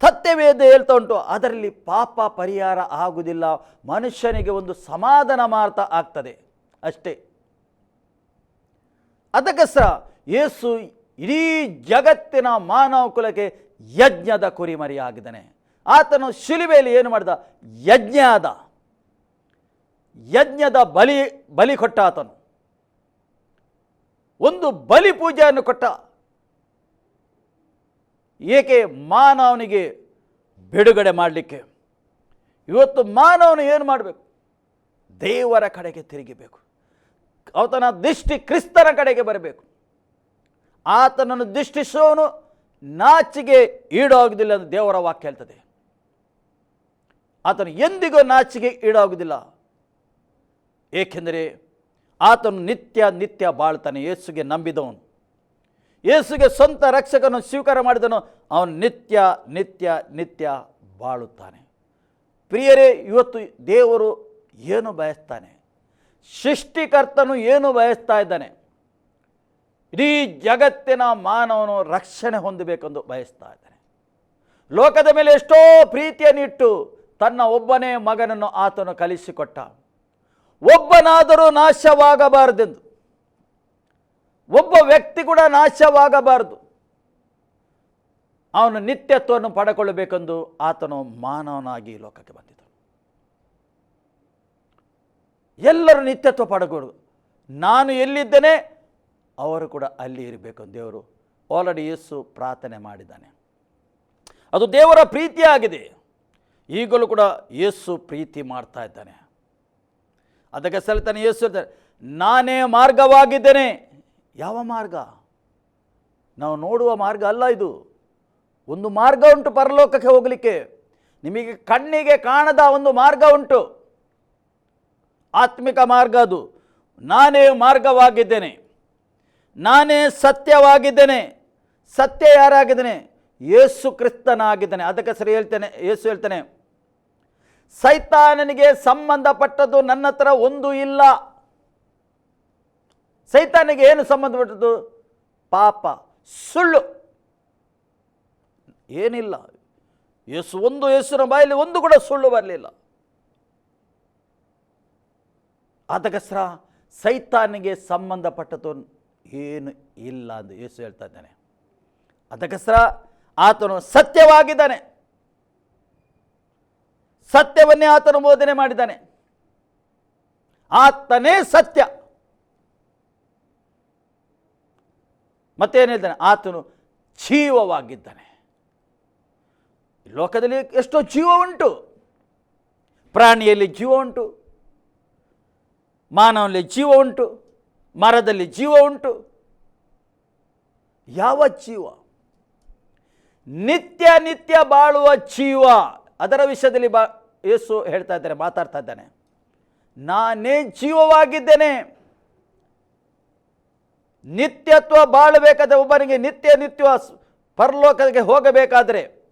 ಸತ್ಯವೇದ ಹೇಳ್ತಾ ಉಂಟು, ಅದರಲ್ಲಿ ಪಾಪ ಪರಿಹಾರ ಆಗುವುದಿಲ್ಲ. ಮನುಷ್ಯನಿಗೆ ಒಂದು ಸಮಾಧಾನ ಮಾರ್ತ ಆಗ್ತದೆ ಅಷ್ಟೇ. ಅದಕ್ಕೋಸ್ಕರ ಯೇಸು ಇಡೀ ಜಗತ್ತಿನ ಮಾನವ ಕುಲಕ್ಕೆ ಯಜ್ಞದ ಕುರಿಮರಿಯಾಗಿದ್ದಾನೆ. ಆತನು ಶಿಲುಬೆಯಲ್ಲಿ ಏನು ಮಾಡಿದ? ಯಜ್ಞ ಯಜ್ಞದ ಬಲಿ ಬಲಿ ಕೊಟ್ಟ ಆತನು. ಒಂದು ಬಲಿ ಪೂಜೆಯನ್ನು ಕೊಟ್ಟ. ಏಕೆ? ಮಾನವನಿಗೆ ಬಿಡುಗಡೆ ಮಾಡಲಿಕ್ಕೆ. ಇವತ್ತು ಮಾನವನು ಏನು ಮಾಡಬೇಕು? ದೇವರ ಕಡೆಗೆ ತಿರುಗಿಬೇಕು. ಅವತನ ದೃಷ್ಟಿ ಕ್ರಿಸ್ತನ ಕಡೆಗೆ ಬರಬೇಕು. ಆತನನ್ನು ದೃಷ್ಟಿಸೋನು ನಾಚಿಗೆ ಈಡಾಗುವುದಿಲ್ಲ ಎಂದು ದೇವರ ವಾಕ್ಯ ಹೇಳ್ತದೆ. ಆತನು ಎಂದಿಗೂ ನಾಚಿಗೆ ಈಡಾಗುವುದಿಲ್ಲ. ಏಕೆಂದರೆ ಆತನು ನಿತ್ಯ ನಿತ್ಯ ಬಾಳ್ತಾನೆ ಯೇಸುಗೆ ನಂಬಿದವನು. ಯೇಸುಗೆ ಸ್ವಂತ ರಕ್ಷಕನು ಸ್ವೀಕಾರ ಮಾಡಿದನು. ಅವನು ನಿತ್ಯ ನಿತ್ಯ ನಿತ್ಯ ಬಾಳುತ್ತಾನೆ. ಪ್ರಿಯರೇ, ಇವತ್ತು ದೇವರು ಏನು ಬಯಸ್ತಾನೆ? ಸೃಷ್ಟಿಕರ್ತನು ಏನು ಬಯಸ್ತಾ ಇದ್ದಾನೆ? ಇಡೀ ಜಗತ್ತಿನ ಮಾನವನು ರಕ್ಷಣೆ ಹೊಂದಬೇಕೆಂದು ಬಯಸ್ತಾ ಇದ್ದಾನೆ. ಲೋಕದ ಮೇಲೆ ಎಷ್ಟೋ ಪ್ರೀತಿಯನ್ನಿಟ್ಟು ತನ್ನ ಒಬ್ಬನೇ ಮಗನನ್ನು ಆತನು ಕಲಿಸಿಕೊಟ್ಟ. ಒಬ್ಬನಾದರೂ ನಾಶವಾಗಬಾರದೆಂದು. ಒಬ್ಬ ವ್ಯಕ್ತಿ ಕೂಡ ನಾಶವಾಗಬಾರದು. ಅವನು ನಿತ್ಯತ್ವವನ್ನು ಪಡೆಕೊಳ್ಳಬೇಕೆಂದು ಆತನು ಮಾನವನಾಗಿ ಲೋಕಕ್ಕೆ ಬಂದಿದ್ದನು. ಎಲ್ಲರೂ ನಿತ್ಯತ್ವ ಪಡಕೊಡು ನಾನು ಎಲ್ಲಿದ್ದೇನೆ? ಅವರು ಕೂಡ ಅಲ್ಲಿ ಇರಬೇಕು ದೇವರು ಆಲ್ರೆಡಿ ಯೇಸು ಪ್ರಾರ್ಥನೆ ಮಾಡಿದ್ದಾನೆ. ಅದು ದೇವರ ಪ್ರೀತಿಯಾಗಿದೆ ಈಗಲೂ ಕೂಡ ಯೇಸು ಪ್ರೀತಿ ಮಾಡ್ತಾ ಇದ್ದಾನೆ. ಅದಕ್ಕೆ ಸಲ್ತಾನೆ ಯೇಸು ನಾನೇ ಮಾರ್ಗವಾಗಿದ್ದೇನೆ. ಯಾವ ಮಾರ್ಗ? ನಾವು ನೋಡುವ ಮಾರ್ಗ ಅಲ್ಲ ಇದು. ಒಂದು ಮಾರ್ಗ ಉಂಟು ಪರಲೋಕಕ್ಕೆ ಹೋಗಲಿಕ್ಕೆ. ನಿಮಗೆ ಕಣ್ಣಿಗೆ ಕಾಣದ ಒಂದು ಮಾರ್ಗ ಉಂಟು. ಆತ್ಮಿಕ ಮಾರ್ಗ ಅದು. ನಾನೇ ಮಾರ್ಗವಾಗಿದ್ದೇನೆ. ನಾನೇ ಸತ್ಯವಾಗಿದ್ದೇನೆ. ಸತ್ಯ ಯಾರಾಗಿದ್ದೇನೆ? ಯೇಸು ಕ್ರಿಸ್ತನಾಗಿದ್ದಾನೆ. ಅದಕ್ಕೆ ಸರಿ ಹೇಳ್ತೇನೆ, ಯೇಸು ಹೇಳ್ತೇನೆ, ಸೈತಾನನಿಗೆ ಸಂಬಂಧಪಟ್ಟದ್ದು ನನ್ನ ಹತ್ರ ಒಂದು ಇಲ್ಲ. ಸೈತಾನಿಗೆ ಏನು ಸಂಬಂಧಪಟ್ಟದ್ದು? ಪಾಪ, ಸುಳ್ಳು. ಏನಿಲ್ಲ. ಯೇಸು ಒಂದು, ಯೇಸುನ ಬಾಯಲ್ಲಿ ಒಂದು ಕೂಡ ಸುಳ್ಳು ಬರಲಿಲ್ಲ. ಅದಕ್ಕೋಸ್ಕರ ಸೈತಾನಿಗೆ ಸಂಬಂಧಪಟ್ಟದ್ದು ಏನು ಇಲ್ಲ ಎಂದು ಯೇಸು ಹೇಳ್ತಾ ಇದ್ದಾನೆ. ಅದಕ್ಕೋಸ್ಕರ ಆತನು ಸತ್ಯವಾಗಿದ್ದಾನೆ. ಸತ್ಯವನ್ನೇ ಆತನು ಬೋಧನೆ ಮಾಡಿದ್ದಾನೆ. ಆತನೇ ಸತ್ಯ. ಮತ್ತೇನು ಹೇಳ್ತಾನೆ? ಆತನು ಜೀವವಾಗಿದ್ದಾನೆ. ಲೋಕದಲ್ಲಿ ಎಷ್ಟೋ ಜೀವ ಉಂಟು. ಪ್ರಾಣಿಯಲ್ಲಿ ಜೀವ ಉಂಟು. ಮಾನವನಲ್ಲಿ ಜೀವ ಉಂಟು. ಮರದಲ್ಲಿ ಜೀವ ಉಂಟು. ಯಾವ ಜೀವ? ನಿತ್ಯ ನಿತ್ಯ ಬಾಳುವ ಜೀವ. ಅದರ ವಿಷಯದಲ್ಲಿ ಬಾ, ಯೇಸು ಹೇಳ್ತಾ ಇದ್ದಾರೆ, ಮಾತಾಡ್ತಾ ಇದ್ದಾನೆ. ನಾನೇ ಜೀವವಾಗಿದ್ದೇನೆ. ನಿತ್ಯತ್ವ ಬಾಳಬೇಕಾದ ಒಬ್ಬನಿಗೆ ನಿತ್ಯ ನಿತ್ಯ ಪರಲೋಕಕ್ಕೆ ಹೋಗಬೇಕಾದರೆ,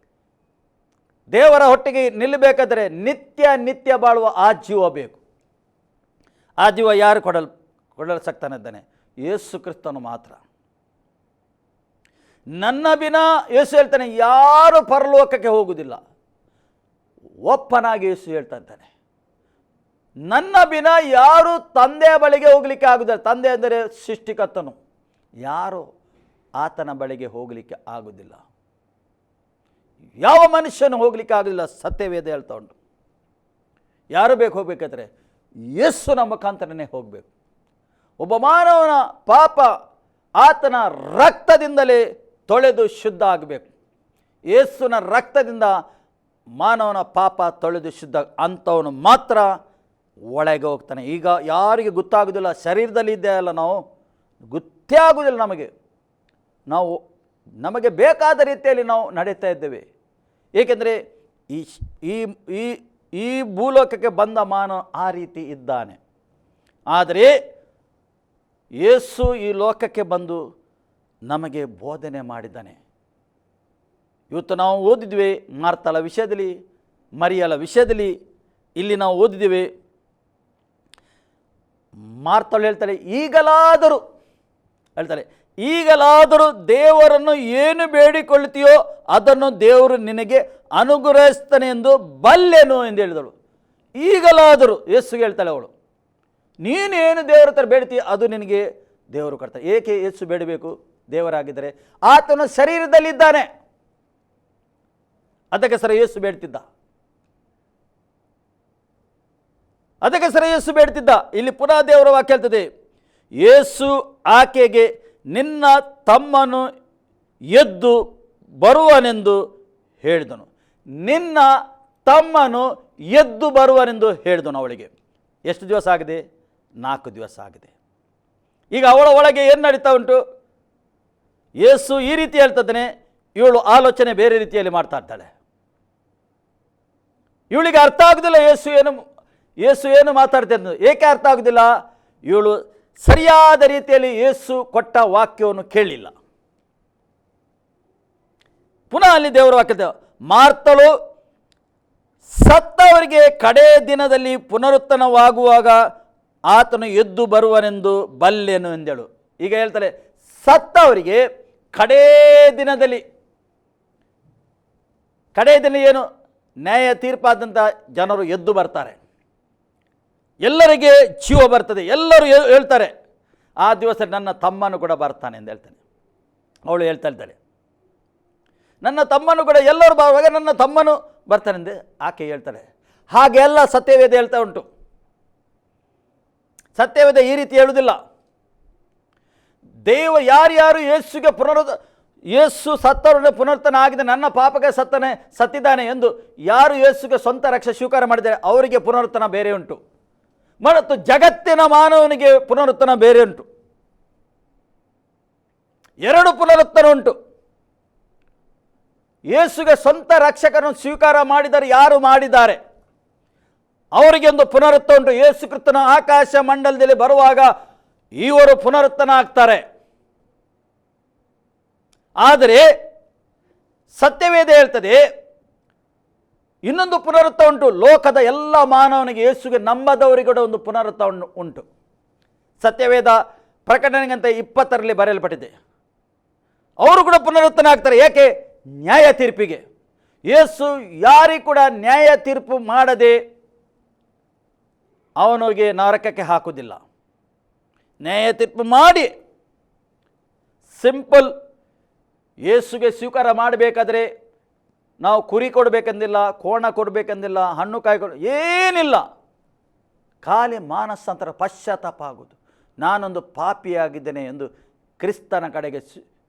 ದೇವರ ಹೊಟ್ಟಿಗೆ ನಿಲ್ಲಬೇಕಾದರೆ ನಿತ್ಯ ನಿತ್ಯ ಬಾಳುವ ಆ ಜೀವ ಬೇಕು. ಆ ಜೀವ ಯಾರು ಕೊಡಲ್? ಕೊಡಲು ಸಕ್ತಾನಿದ್ದಾನೆ ಯೇಸು ಕ್ರಿಸ್ತನು ಮಾತ್ರ. ನನ್ನ ಬಿನ ಯೇಸು ಹೇಳ್ತಾನೆ, ಯಾರು ಪರಲೋಕಕ್ಕೆ ಹೋಗುವುದಿಲ್ಲ. ಒಪ್ಪನಾಗಿ ಯೇಸು ಹೇಳ್ತಾ ಇದ್ದಾನೆ. ನನ್ನ ಬಿನ ಯಾರು ತಂದೆಯ ಬಳಿಗೆ ಹೋಗಲಿಕ್ಕೆ ಆಗುದಿಲ್ಲ. ತಂದೆ ಅಂದರೆ ಸೃಷ್ಟಿಕರ್ತನು. ಯಾರು ಆತನ ಬಳಿಗೆ ಹೋಗಲಿಕ್ಕೆ ಆಗುವುದಿಲ್ಲ ಯಾವ ಮನುಷ್ಯನು ಹೋಗಲಿಕ್ಕೆ ಆಗೋದಿಲ್ಲ, ಸತ್ಯವೇದ ಹೇಳ್ತಾ ಉಂಟು. ಯಾರು ಬೇಕು ಹೋಗ್ಬೇಕಾದ್ರೆ, ಯೇಸುನ ಮುಖಾಂತರನೇ ಹೋಗಬೇಕು. ಒಬ್ಬ ಮಾನವನ ಪಾಪ ಆತನ ರಕ್ತದಿಂದಲೇ ತೊಳೆದು ಶುದ್ಧ ಆಗಬೇಕು. ಏಸುನ ರಕ್ತದಿಂದ ಮಾನವನ ಪಾಪ ತೊಳೆದು ಶುದ್ಧ ಅಂಥವನು ಮಾತ್ರ ಒಳಗೆ ಹೋಗ್ತಾನೆ. ಈಗ ಯಾರಿಗೆ ಗೊತ್ತಾಗೋದಿಲ್ಲ, ಶರೀರದಲ್ಲಿ ಇದ್ದೇವಲ್ಲ ನಾವು. ಗೊತ್ತೇ ಆಗೋದಿಲ್ಲ ನಮಗೆ. ನಾವು ನಮಗೆ ಬೇಕಾದ ರೀತಿಯಲ್ಲಿ ನಾವು ನಡೀತಾ ಇದ್ದೇವೆ. ಏಕೆಂದರೆ ಈ ಈ ಈ ಭೂಲೋಕಕ್ಕೆ ಬಂದ ಮಾನವ ಆ ರೀತಿ ಇದ್ದಾನೆ. ಆದರೆ ಯೇಸು ಈ ಲೋಕಕ್ಕೆ ಬಂದು ನಮಗೆ ಬೋಧನೆ ಮಾಡಿದ್ದಾನೆ. ಇವತ್ತು ನಾವು ಓದಿದ್ವಿ ಮಾರ್ತಲ ವಿಷಯದಲ್ಲಿ ಮರಿಯಲ ವಿಷಯದಲ್ಲಿ. ಇಲ್ಲಿ ನಾವು ಓದಿದ್ದೀವಿ ಮಾರ್ತಳು ಹೇಳ್ತಾರೆ ಈಗಲಾದರೂ ಹೇಳ್ತಾರೆ ಈಗಲಾದರೂ ದೇವರನ್ನು ಏನು ಬೇಡಿಕೊಳ್ಳುತ್ತೀಯೋ ಅದನ್ನು ದೇವರು ನಿನಗೆ ಅನುಗ್ರಹಿಸ್ತಾನೆ ಎಂದು ಬಲ್ಲೆನು ಎಂದು ಹೇಳಿದಳು. ಈಗಲಾದರೂ ಯೇಸುಗೆ ಹೇಳ್ತಾಳೆ ಅವಳು ನೀನೇನು ದೇವರ ಹತ್ರ ಬೇಡ್ತೀಯ, ಅದು ನಿನಗೆ ದೇವರು ಕೊಡ್ತಾರೆ ಏಕೆ ಹೆಚ್ಚು ಬೇಡಬೇಕು? ದೇವರಾಗಿದ್ದರೆ ಆತನು ಶರೀರದಲ್ಲಿದ್ದಾನೆ. ಅದಕ್ಕೆ ಸರ ಯೇಸು ಬೇಡ್ತಿದ್ದ. ಅದಕ್ಕೆ ಸರ ಯೇಸು ಬೇಡ್ತಿದ್ದ. ಇಲ್ಲಿ ಪುನಃ ದೇವರ ವಾಕ್ಯ ಹೇಳ್ತದೆ, ಯೇಸು ಆಕೆಗೆ, ನಿನ್ನ ತಮ್ಮನು ಎದ್ದು ಬರುವನೆಂದು ಹೇಳಿದನು. ನಿನ್ನ ತಮ್ಮನು ಎದ್ದು ಬರುವನೆಂದು ಹೇಳಿದನು ಅವಳಿಗೆ. ಎಷ್ಟು ದಿವಸ ಆಗಿದೆ? ನಾಲ್ಕು ದಿವಸ ಆಗಿದೆ. ಈಗ ಅವಳ ಒಳಗೆ ಏನು ನಡೀತಾ ಉಂಟು? ಯೇಸು ಈ ರೀತಿ ಹೇಳ್ತಿದ್ದಾನೆ, ಇವಳು ಆಲೋಚನೆ ಬೇರೆ ರೀತಿಯಲ್ಲಿ ಮಾಡ್ತಾ ಇದ್ದಾಳೆ. ಇವಳಿಗೆ ಅರ್ಥ ಆಗೋದಿಲ್ಲ ಯೇಸು ಏನು ಯೇಸು ಏನು ಮಾತಾಡ್ತಿದ್ದ ಏಕೆ ಅರ್ಥ ಆಗೋದಿಲ್ಲ? ಇವಳು ಸರಿಯಾದ ರೀತಿಯಲ್ಲಿ ಯೇಸು ಕೊಟ್ಟ ವಾಕ್ಯವನ್ನು ಕೇಳಲಿಲ್ಲ ಪುನಃ ಅಲ್ಲಿ ದೇವರ ವಾಕ್ಯ ಮಾರ್ತಳು ಸತ್ತವರಿಗೆ ಕಡೇ ದಿನದಲ್ಲಿ ಪುನರುತ್ತನವಾಗುವಾಗ ಆತನು ಎದ್ದು ಬರುವನೆಂದು ಬಲ್ಲೆನು ಎಂದೇಳು. ಈಗ ಹೇಳ್ತಾರೆ, ಸತ್ತವರಿಗೆ ಕಡೇ ದಿನದಲ್ಲಿ, ಕಡೇ ದಿನ ಏನು? ನ್ಯಾಯ ತೀರ್ಪಾದಂಥ ಜನರು ಎದ್ದು ಬರ್ತಾರೆ. ಎಲ್ಲರಿಗೆ ಜೀವ ಬರ್ತದೆ. ಎಲ್ಲರೂ ಹೇಳ್ತಾರೆ, ಆ ದಿವಸ ನನ್ನ ತಮ್ಮನು ಕೂಡ ಬರ್ತಾನೆ ಎಂದು ಹೇಳ್ತಾನೆ. ಅವಳು ಹೇಳ್ತಾ ಇದ್ದಾಳೆ, ನನ್ನ ತಮ್ಮನು ಕೂಡ ಎಲ್ಲರೂ ಬರುವಾಗ ನನ್ನ ತಮ್ಮನು ಬರ್ತಾನೆಂದೆ ಆಕೆ ಹೇಳ್ತಾಳೆ. ಹಾಗೆಲ್ಲ ಸತ್ಯವೇದ ಹೇಳ್ತಾ ಉಂಟು. ಸತ್ಯವೇದ ಈ ರೀತಿ ಹೇಳುವುದಿಲ್ಲ. ದೇವ ಯಾರ್ಯಾರು ಯೇಸುಗೆ ಪುನರ್ ಯೇಸು ಸತ್ತವರನ್ನು ಪುನರ್ತನ ಆಗಿದೆ ನನ್ನ ಪಾಪಕ್ಕೆ ಸತ್ತನೆ, ಸತ್ತಿದ್ದಾನೆ ಎಂದು ಯಾರು ಯೇಸುಗೆ ಸ್ವಂತ ರಕ್ಷೆ ಸ್ವೀಕಾರ ಮಾಡಿದರೆ ಅವರಿಗೆ ಪುನರುತ್ತನ ಬೇರೆ ಉಂಟು. ಮತ್ತು ಜಗತ್ತಿನ ಮಾನವನಿಗೆ ಪುನರುತ್ತನ ಬೇರೆ ಉಂಟು. ಎರಡು ಪುನರುತ್ತನ ಉಂಟು. ಯೇಸುಗೆ ಸ್ವಂತ ರಕ್ಷಕರನ್ನು ಸ್ವೀಕಾರ ಮಾಡಿದರೆ ಯಾರು ಮಾಡಿದ್ದಾರೆ? ಅವರಿಗೆ ಒಂದು ಪುನರುತ್ತ ಉಂಟು. ಯೇಸು ಕ್ರಿಸ್ತನ ಆಕಾಶ ಮಂಡಲದಲ್ಲಿ ಬರುವಾಗ ಇವರು ಪುನರುತ್ತನ ಆಗ್ತಾರೆ ಆದರೆ ಸತ್ಯವೇದ ಹೇಳ್ತದೆ, ಇನ್ನೊಂದು ಪುನರುತ್ತ ಉಂಟು. ಲೋಕದ ಎಲ್ಲ ಮಾನವನಿಗೆ ಯೇಸುಗೆ ನಂಬದವರಿಗೆ ಕೂಡ ಒಂದು ಪುನರುತ್ತ ಉಂಟು. ಸತ್ಯವೇದ ಪ್ರಕಟಣೆಗಂತ ಇಪ್ಪತ್ತರಲ್ಲಿ ಬರೆಯಲ್ಪಟ್ಟಿದೆ. ಅವರು ಕೂಡ ಪುನರುತ್ತನ ಆಗ್ತಾರೆ ಏಕೆ ನ್ಯಾಯ ತೀರ್ಪಿಗೆ ಯೇಸು ಯಾರಿಗೂ ಕೂಡ ನ್ಯಾಯ ತೀರ್ಪು ಮಾಡದೆ ಅವನಿಗೆ ನರಕಕ್ಕೆ ಹಾಕುವುದಿಲ್ಲ. ನ್ಯಾಯ ತೀರ್ಪು ಮಾಡಿ ಸಿಂಪಲ್ ಯೇಸುಗೆ ಸ್ವೀಕಾರ ಮಾಡಬೇಕಾದ್ರೆ ನಾವು ಕುರಿ ಕೊಡಬೇಕೆಂದಿಲ್ಲ, ಕೋಣ ಕೊಡಬೇಕೆಂದಿಲ್ಲ, ಹಣ್ಣು ಕಾಯಿ ಕೊಡ, ಏನಿಲ್ಲ. ಖಾಲಿ ಮಾನಸಾಂತರ ಪಶ್ಚಾತ್ತಾಪ ಆಗುವುದು ನಾನೊಂದು ಪಾಪಿಯಾಗಿದ್ದೇನೆ ಎಂದು ಕ್ರಿಸ್ತನ ಕಡೆಗೆ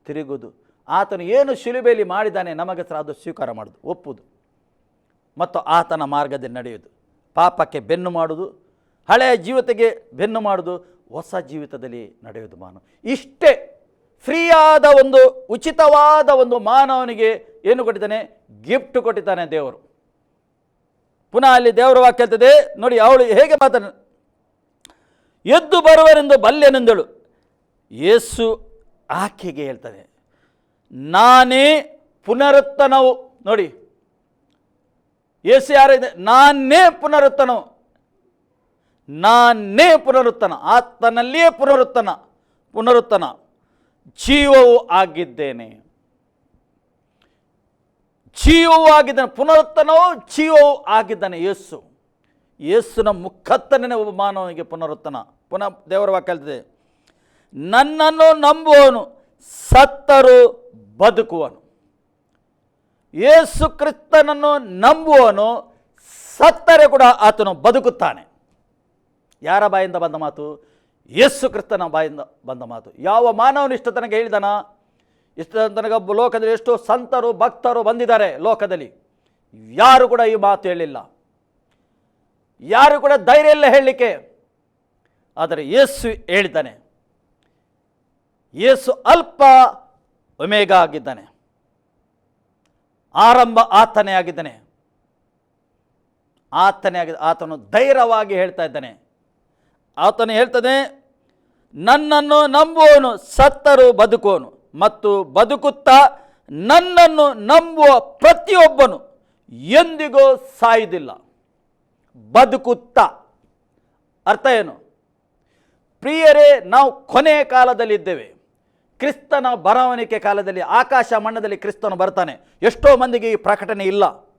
ತಿರುಗುವುದು. ಆತನು ಏನು ಶಿಲುಬೆಯಲ್ಲಿ ಮಾಡಿದ್ದಾನೆ ನಮಗೆ ಸಹ ಅದು ಸ್ವೀಕಾರ ಮಾಡೋದು ಒಪ್ಪುವುದು. ಮತ್ತು ಆತನ ಮಾರ್ಗದಲ್ಲಿ ನಡೆಯುವುದು. ಪಾಪಕ್ಕೆ ಬೆನ್ನು ಮಾಡುವುದು ಹಳೆಯ ಜೀವತೆಗೆ ಬೆನ್ನು ಮಾಡೋದು ಹೊಸ ಜೀವಿತದಲ್ಲಿ ನಡೆಯೋದು ಮಾನವ. ಇಷ್ಟೇ ಫ್ರೀಯಾದ ಒಂದು, ಉಚಿತವಾದ ಒಂದು ಮಾನವನಿಗೆ ಏನು ಕೊಟ್ಟಿದ್ದಾನೆ? ಗಿಫ್ಟ್ ಕೊಟ್ಟಿದ್ದಾನೆ ದೇವರು. ಪುನಃ ಅಲ್ಲಿ ದೇವರ ವಾಕ್ಯ ಹೇಳ್ತದೆ, ನೋಡಿ ಅವಳು ಹೇಗೆ ಮಾತನ್ನು ಎದ್ದು ಬರುವರೆಂದು ಬಲ್ಯನೆಂದಳು. ಯೇಸು ಆಕೆಗೆ ಹೇಳ್ತಾನೆ, ನಾನೇ ಪುನರುತ್ತನವು ನೋಡಿ, ಯೇಸು ಯಾರಿದೆ ನಾನೇ ಪುನರುತ್ತನವು ನಾನೇ ಪುನರುತ್ತನ ಆತನಲ್ಲಿಯೇ ಪುನರುತ್ತನ ಪುನರುತ್ತನ ಜೀವವು ಆಗಿದ್ದೇನೆ. ಜೀವವು ಆಗಿದ್ದಾನೆ ಪುನರುತ್ತನವೋ ಜೀವವು ಆಗಿದ್ದಾನೆ ಯೇಸು. ಯೇಸುನ ಮುಖತ್ತನೇ ಒಬ್ಬ ಮಾನವನಿಗೆ ಪುನರುತ್ತನ ಪುನಃ, ದೇವರ ವಾಕ್ಯ ನನ್ನನ್ನು ನಂಬುವನು ಸತ್ತರು ಬದುಕುವನು. ಯೇಸು ಕ್ರಿಸ್ತನನ್ನು ನಂಬುವನು ಸತ್ತರೆ ಕೂಡ ಆತನು ಬದುಕುತ್ತಾನೆ. ಯಾರ ಬಾಯಿಂದ ಬಂದ ಮಾತು? ಯೇಸು ಕ್ರಿಸ್ತನ ಬಾಯಿಂದ ಬಂದ ಮಾತು. ಯಾವ ಮಾನವನು ಇಷ್ಟು ತನಕ ಹೇಳಿದನ? ಇಷ್ಟ ತನಕ ಲೋಕದಲ್ಲಿ ಎಷ್ಟು ಸಂತರು, ಭಕ್ತರು ಬಂದಿದ್ದಾರೆ ಲೋಕದಲ್ಲಿ. ಯಾರು ಕೂಡ ಈ ಮಾತು ಹೇಳಿಲ್ಲ. ಯಾರು ಕೂಡ ಧೈರ್ಯ ಇಲ್ಲ ಹೇಳಲಿಕ್ಕೆ. ಆದರೆ ಯೇಸು ಹೇಳಿದ್ದಾನೆ. ಯೇಸು ಅಲ್ಪ ಒಮೇಗ ಆಗಿದ್ದಾನೆ. ಆರಂಭ ಆತನೇ ಆಗಿದ್ದಾನೆ. ಆತನೇ ಆಗಿದ್ದ ಆತನು ಧೈರ್ಯವಾಗಿ ಹೇಳ್ತಾ ಇದ್ದಾನೆ. ಆತನು ಹೇಳ್ತಾನೆ ನನ್ನನ್ನು ನಂಬುವನು ಸತ್ತರು ಬದುಕೋನು ಮತ್ತು ಬದುಕುತ್ತಾ ನನ್ನನ್ನು ನಂಬುವ ಪ್ರತಿಯೊಬ್ಬನು ಎಂದಿಗೂ ಸಾಯುವುದಿಲ್ಲ. ಬದುಕುತ್ತಾ. ಅರ್ಥ ಏನು? ಪ್ರಿಯರೇ, ನಾವು ಕೊನೆಯ ಕಾಲದಲ್ಲಿದ್ದೇವೆ ಕ್ರಿಸ್ತನ ಬರವಣಿಗೆ ಕಾಲದಲ್ಲಿ, ಆಕಾಶ ಮಣ್ಣದಲ್ಲಿ ಕ್ರಿಸ್ತನು ಬರ್ತಾನೆ ಎಷ್ಟೋ ಮಂದಿಗೆ ಈ ಪ್ರಕಟಣೆ ಇಲ್ಲ.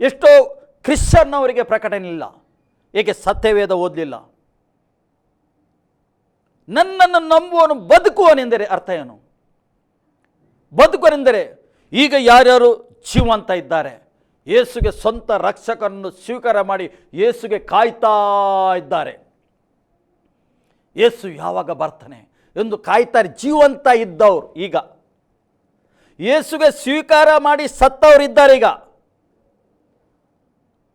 ಎಷ್ಟೋ ಕ್ರಿಶ್ಚನ್ನವರಿಗೆ ಪ್ರಕಟಣೆ ಇಲ್ಲ. ಏಕೆ ಸತ್ಯವೇದ ಓದಲಿಲ್ಲ? ನನ್ನನ್ನು ನಂಬುವನು, ಬದುಕುವನೆಂದರೆ ಅರ್ಥ ಏನು? ಬದುಕುವನೆಂದರೆ ಈಗ ಯಾರ್ಯಾರು ಜೀವಂತ ಇದ್ದಾರೆ, ಯೇಸುಗೆ ಸ್ವಂತ ರಕ್ಷಕರನ್ನು ಸ್ವೀಕಾರ ಮಾಡಿ ಯೇಸುಗೆ ಕಾಯ್ತಾ ಇದ್ದಾರೆ. ಯೇಸು ಯಾವಾಗ ಬರ್ತಾನೆ ಎಂದು ಕಾಯ್ತಾರೆ, ಜೀವಂತ ಇದ್ದವರು ಈಗ. ಯೇಸುಗೆ ಸ್ವೀಕಾರ ಮಾಡಿ ಸತ್ತವರು ಇದ್ದಾರೆ ಈಗ.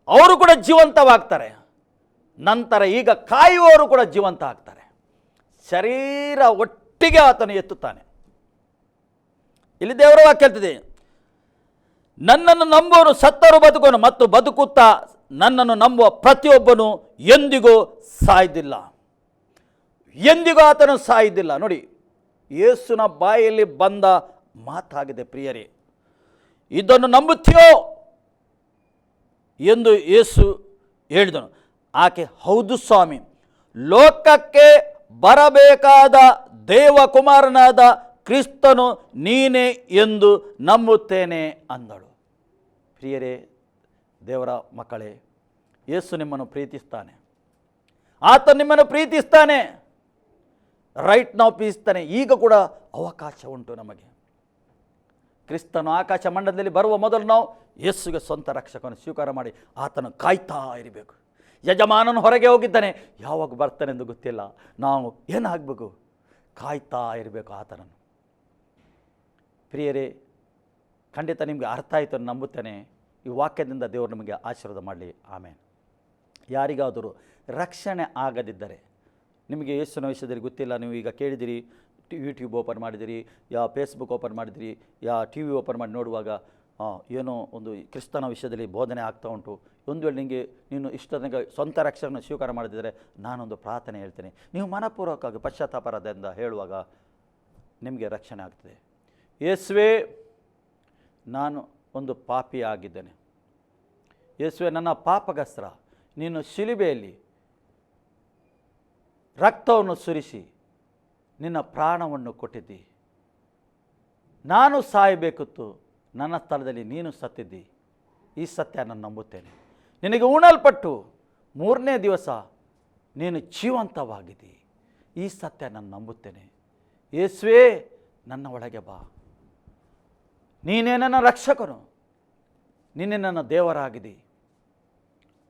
ಅವರು ಕೂಡ ಜೀವಂತವಾಗ್ತಾರೆ. ನಂತರ ಈಗ ಕಾಯುವವರು ಕೂಡ ಜೀವಂತ ಆಗ್ತಾರೆ. ಶರೀರ ಒಟ್ಟಿಗೆ ಆತನು ಎತ್ತುತ್ತಾನೆ. ಇಲ್ಲಿ ದೇವರ ವಾಕ್ಯ ಹೇಳ್ತಿದೆ, ನನ್ನನ್ನು ನಂಬುವನು ಸತ್ತರು ಬದುಕನು ಮತ್ತು ಬದುಕುತ್ತಾ ನನ್ನನ್ನು ನಂಬುವ ಪ್ರತಿಯೊಬ್ಬನು ಎಂದಿಗೂ ಸಾಯ್ದಿಲ್ಲ. ಎಂದಿಗೂ ಆತನು ಸಾಯ್ದಿಲ್ಲ. ನೋಡಿ, ಯೇಸುನ ಬಾಯಲ್ಲಿ ಬಂದ ಮಾತಾಗಿದೆ ಪ್ರಿಯರೇ, ಇದನ್ನು ನಂಬುತ್ತೀಯೋ? ಎಂದು ಯೇಸು ಹೇಳಿದನು. ಆಕೆ, ಹೌದು ಸ್ವಾಮಿ, ಲೋಕಕ್ಕೆ ಬರಬೇಕಾದ ದೇವಕುಮಾರನಾದ ಕ್ರಿಸ್ತನು ನೀನೇ ಎಂದು ನಂಬುತ್ತೇನೆ ಅಂದಳು. ಪ್ರಿಯರೇ, ದೇವರ ಮಕ್ಕಳೇ, ಯೇಸು ನಿಮ್ಮನ್ನು ಪ್ರೀತಿಸ್ತಾನೆ. ಆತ ನಿಮ್ಮನ್ನು ಪ್ರೀತಿಸ್ತಾನೆ. ರೈಟ್ ನಾವು ಪ್ರೀತಿಸ್ತಾನೆ. ಈಗ ಕೂಡ ಅವಕಾಶ ಉಂಟು ನಮಗೆ. ಕ್ರಿಸ್ತನು ಆಕಾಶ ಮಂಡಲದಲ್ಲಿ ಬರುವ ಮೊದಲು ನಾವು ಯೇಸುಗೆ ಸ್ವಂತ ರಕ್ಷಕನ ಸ್ವೀಕಾರ ಮಾಡಿ ಆತನು ಕಾಯ್ತಾ ಇರಬೇಕು. ಯಜಮಾನನು ಹೊರಗೆ ಹೋಗಿದ್ದಾನೆ. ಯಾವಾಗ ಬರ್ತಾನೆಂದು ಗೊತ್ತಿಲ್ಲ. ನಾವು ಏನಾಗಬೇಕು? ಕಾಯ್ತಾ ಇರಬೇಕು ಆತನನ್ನು. ಪ್ರಿಯರೇ, ಖಂಡಿತ ನಿಮಗೆ ಅರ್ಥ ಆಯಿತು ನಂಬುತ್ತೇನೆ. ಈ ವಾಕ್ಯದಿಂದ ದೇವರು ನಮಗೆ ಆಶೀರ್ವಾದ ಮಾಡಲಿ. ಆಮೇಲೆ ಯಾರಿಗಾದರೂ ರಕ್ಷಣೆ ಆಗದಿದ್ದರೆ, ನಿಮಗೆ ಯೇಸುವಿನ ವಿಷಯದಲ್ಲಿ ಗೊತ್ತಿಲ್ಲ. ನೀವು ಈಗ ಕೇಳಿದಿರಿ ಯೂಟ್ಯೂಬ್ ಓಪನ್ ಮಾಡಿದಿರಿ, ಯಾ ಫೇಸ್ಬುಕ್ ಓಪನ್ ಮಾಡಿದಿರಿ, ಯಾ ಟಿ ವಿ ಓಪನ್ ಮಾಡಿ ನೋಡುವಾಗ ಏನೋ ಒಂದು ಕ್ರಿಸ್ತನ ವಿಷಯದಲ್ಲಿ ಬೋಧನೆ ಆಗ್ತಾ ಉಂಟು. ಒಂದು ವೇಳೆ ನಿಮಗೆ ನೀನು ಇಷ್ಟದಂಗೆ ಸ್ವಂತ ರಕ್ಷಣೆ ಸ್ವೀಕಾರ ಮಾಡದಿದ್ದರೆ ನಾನೊಂದು ಪ್ರಾರ್ಥನೆ ಹೇಳ್ತೇನೆ. ನೀವು ಮನಪೂರ್ವಕವಾಗಿ ಪಶ್ಚಾತ್ತಾಪರದಿಂದ ಹೇಳುವಾಗ ನಿಮಗೆ ರಕ್ಷಣೆ ಆಗ್ತದೆ. ಯೇಸುವೆ, ನಾನು ಒಂದು ಪಾಪಿ ಆಗಿದ್ದೇನೆ. ಯೇಸುವೆ, ನನ್ನ ಪಾಪಗಸ್ತ್ರ ನೀನು ಶಿಲುಬೆಯಲ್ಲಿ ರಕ್ತವನ್ನು ಸುರಿಸಿ ನಿನ್ನ ಪ್ರಾಣವನ್ನು ಕೊಟ್ಟಿದ್ದಿ. ನಾನು ಸಾಯಬೇಕಿತ್ತು. ನನ್ನ ಸ್ಥಳದಲ್ಲಿ ನೀನು ಸತ್ತಿದ್ದಿ. ಈ ಸತ್ಯ ನಾನು ನಂಬುತ್ತೇನೆ. ನಿನಗೆ ಉಣಲ್ಪಟ್ಟು ಮೂರನೇ ದಿವಸ ನೀನು ಜೀವಂತವಾಗಿದ್ದಿ. ಈ ಸತ್ಯ ನಾನು ನಂಬುತ್ತೇನೆ. ಯೇಸುವೇ, ನನ್ನ ಒಳಗೆ ಬಾ. ನೀನೇ ನನ್ನ ರಕ್ಷಕನು. ನೀನೇ ನನ್ನ ದೇವರಾಗಿದೆ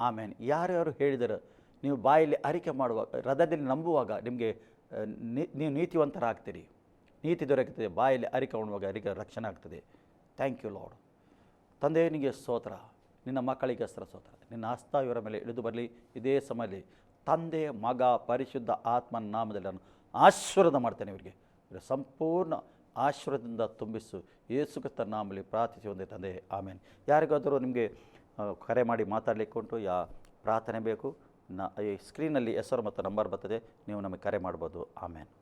ಆಮೇಲೆ ಯಾರ್ಯಾರು ಹೇಳಿದರು, ನೀವು ಬಾಯಲ್ಲಿ ಅರಿಕೆ ಮಾಡುವಾಗ ಹೃದಯದಲ್ಲಿ ನಂಬುವಾಗ ನಿಮಗೆ ನೀವು ನೀತಿವಂತರಾಗ್ತೀರಿ. ನೀತಿ ದೊರಕುತ್ತದೆ. ಬಾಯಲ್ಲಿ ಅರಿಕೆ ಉಣ್ಣುವಾಗ ಅರಿಕೆ ರಕ್ಷಣೆ ಆಗ್ತದೆ. ಥ್ಯಾಂಕ್ ಯು ಲಾರ್ಡ್ ತಂದೆ ನಿಮಗೆ ಸ್ತೋತ್ರ, ನಿನ್ನ ಮಕ್ಕಳಿಗೆ ಹೆಸರ ಸ್ತೋತ್ರ. ನಿನ್ನ ಹಸ್ತ ಇವರ ಮೇಲೆ ಇಳಿದು ಬರಲಿ. ಇದೇ ಸಮಯದಲ್ಲಿ ತಂದೆ, ಮಗ, ಪರಿಶುದ್ಧ ಆತ್ಮನ ನಾಮದಲ್ಲಿ ನಾನು ಆಶೀರ್ವಾದ ಮಾಡ್ತೇನೆ ಇವರಿಗೆ. ಇವರ ಸಂಪೂರ್ಣ ಆಶೀರ್ವಾದದಿಂದ ತುಂಬಿಸು. ಯೇಸು ಕ್ರಿಸ್ತನ ನಾಮಲ್ಲಿ ಪ್ರಾರ್ಥಿಸಿ ಒಂದೇ ತಂದೆ. ಆಮೇಲೆ ಯಾರಿಗಾದರೂ ನಿಮಗೆ ಕರೆ ಮಾಡಿ ಮಾತಾಡಲಿಕ್ಕೆ ಉಂಟು, ಯಾ, ಪ್ರಾರ್ಥನೆ ಬೇಕು, ನ, ಈ ಸ್ಕ್ರೀನಲ್ಲಿ ಹೆಸರು ಮತ್ತು ನಂಬರ್ ಬರ್ತದೆ. ನೀವು ನಮಗೆ ಕರೆ ಮಾಡ್ಬೋದು. ಆಮೇಲೆ